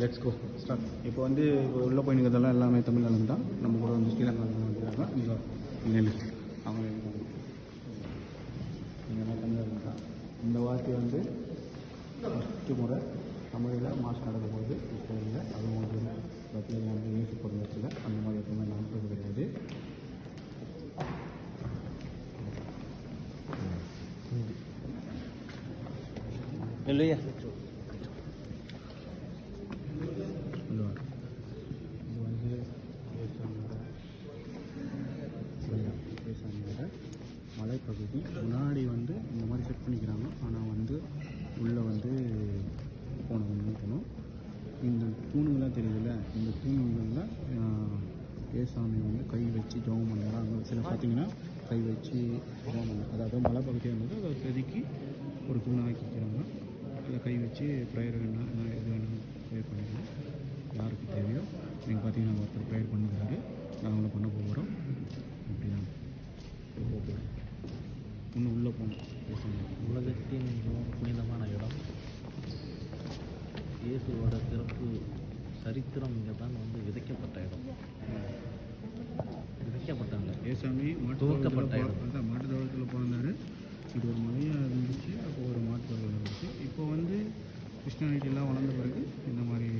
Let's go start இப்போ வந்து இப்போ உள்ளே போய் நிற்கிறதெல்லாம் எல்லாமே தமிழ்நாடு தான். நம்ம கூட வந்து ஸ்ரீலங்கா வந்துருக்காங்க நெல் அவங்க இங்கெல்லாம் தமிழர்கள் தான். இந்த வாட்டி வந்து ஃபஸ்ட்டு முறை தமிழில் மாஸ் நடக்க போகுது. இப்போ இல்லை. அது வந்து பார்த்தீங்கன்னா வந்து நியூஸ் பொருள் அந்த மாதிரி எப்பவுமே நடந்தது கிடையாது. இல்லையா இது வந்து இது வந்து ஏசாமியோட ஏசாமியோட மலைப்பகுதி முன்னாடி வந்து இந்த மாதிரி செட் பண்ணிக்கிறாங்க. ஆனால் வந்து உள்ளே வந்து போனவங்க போகணும் இந்த தூணுங்களாம் தெரியுதுல்ல? இந்த தூணுங்களில் ஏசாமி வந்து கை வச்சு ஜெபம் பண்ணலாம் அங்கே சில பார்த்தீங்கன்னா கை வச்சு ஜெபம் பண்ண அதாவது மலைப்பகுதியாக இருந்தது. அதை செதுக்கி ஒரு தூணை ஆக்கிக்கிறாங்க. அதில் கை வச்சு ப்ரேயர் வேணும் எது இது வேணும் ப்ரேயர் பண்ணிக்கலாம். யாருக்கு தேவையோ. நீங்கள் பார்த்தீங்கன்னா ஒருத்தர் ப்ரேயர் பண்ணுறாரு நாங்களும் பண்ண போகிறோம். இன்னும் உள்ளே போகணும். உலகத்தின் மிகவும் புனிதமான இடம். இயேசுவோட பிறப்பு சரித்திரம் இங்கே தான் வந்து விதைக்கப்பட்ட இடம். விதைக்கப்பட்டாங்க. ஏசாமி துவக்கப்பட்ட இடம். மாட்டு தோட்டத்தில் பிறந்தாரு. இது ஒரு மலையாக இருந்துச்சு அப்போ ஒரு மாட்டு தோட்டம் இருந்துச்சு. இப்போ வந்து கிருஷ்ணானிட்டிலாம் வளர்ந்த பிறகு இந்த மாதிரி